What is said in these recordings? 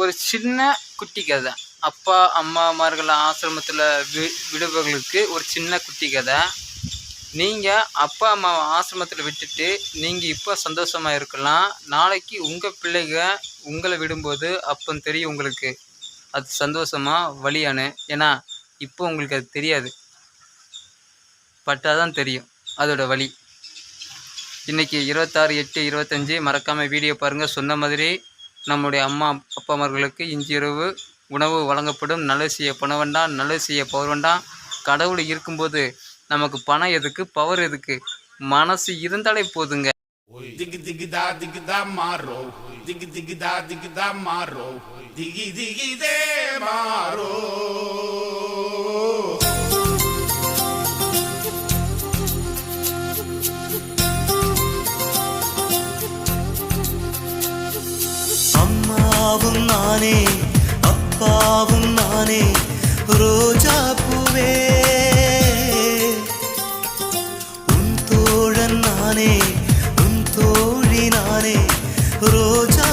ஒரு சின்ன குட்டி கதை. அப்பா அம்மாமார்கள் ஆசிரமத்தில் வி விடுபவர்களுக்கு ஒரு சின்ன குட்டி கதை. நீங்கள் அப்பா அம்மா ஆசிரமத்தில் விட்டுட்டு நீங்கள் இப்போ சந்தோஷமாக இருக்கலாம். நாளைக்கு உங்கள் பிள்ளைங்க உங்களை விடும்போது அப்போ தெரியும் உங்களுக்கு. அது சந்தோஷமா? வழியானு ஏன்னா இப்போ உங்களுக்கு அது தெரியாது. பட்டாதான் தெரியும் அதோட வழி இன்றைக்கி இருபத்தாறு எட்டு இருபத்தஞ்சி. மறக்காமல் வீடியோ பாருங்கள் சொன்ன மாதிரி நம்முடைய அம்மா அப்பாமார்களுக்கு இன்றிரவு உணவு வழங்கப்படும். நல்லது செய்ய பணம் வேண்டாம் நல்லது செய்ய பவர் வேண்டாம் கடவுள் இருக்கும்போது நமக்கு பணம் எதுக்கு பவர் எதுக்கு? மனசு இருந்தாலே போதுங்க. திக்கு diggy da diggy da maro. Diggy diggy திகி திகிதே மாறோ. அம்மாவும் நானே அப்பாவும் நானே ரோஜா பூவே உன் தோழன் நானே உன் தோழி நானே ரோஜா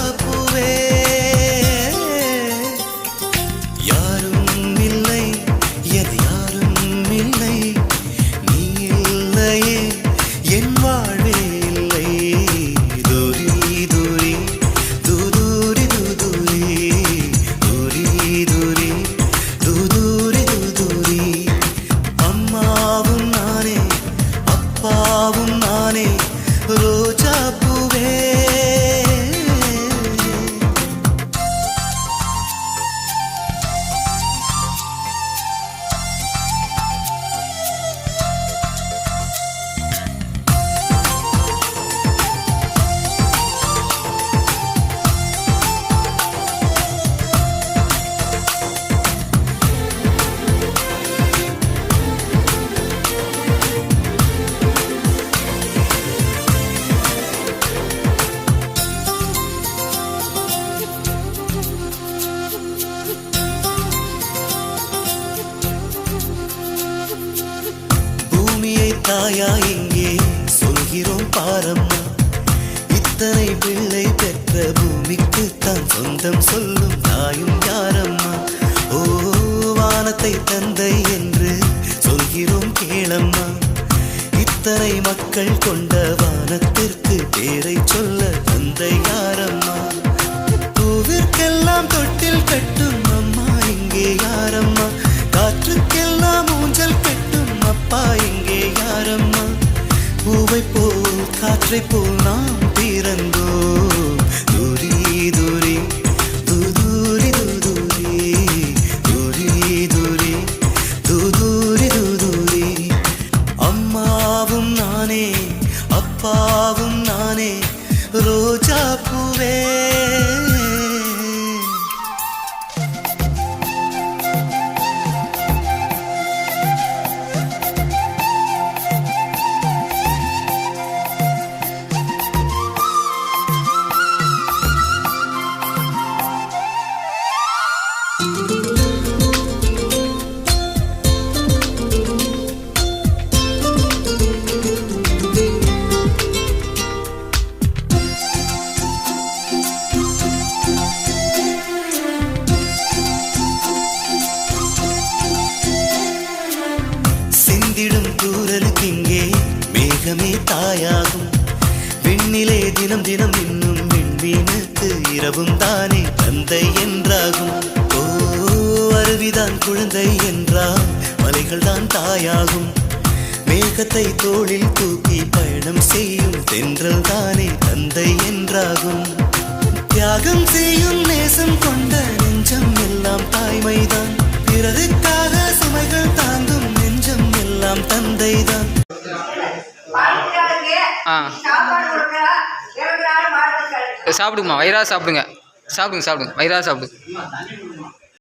தாயா இங்கே சொல்கிறோம் பாரம்மா. இத்தனை பிள்ளை பெற்ற பூமிக்கு தான் சொந்தம் சொல்லும் தாயும் யாரம்மா? ஓ வானத்தை தந்தை என்று சொல்கிறோம் கேளம்மா. இத்தனை மக்கள் கொண்ட வானத்திற்கு பேரை சொல்ல காற்றை போல் நாம் பிறந்தோம் தூரி தூரி தூதூரி தூதூரி தூரி தூரி தூதூரி தூதூரி அம்மாவும் நானே அப்பாவும் நானே ரோஜா பூவே மேகமே தாயாகும். விண்ணிலே தினம் தினம் இன்னும் விண்மீனுக்கு இரவும் தானே தந்தை என்றாகும். ஓ அருவிதான் குழந்தை என்றால் மலைகள் தான் தாயாகும். மேகத்தை தோளில் தூக்கி பயணம் செய்யும் தென்றல் தானே தந்தை என்றாகும். தியாகம் செய்யும் நேச ஆ. சாப்பிடுங்கம்மா வயிறாக சாப்பிடுங்க. சாப்பிடுங்க சாப்பிடுங்க. வயிறாக சாப்பிடுங்க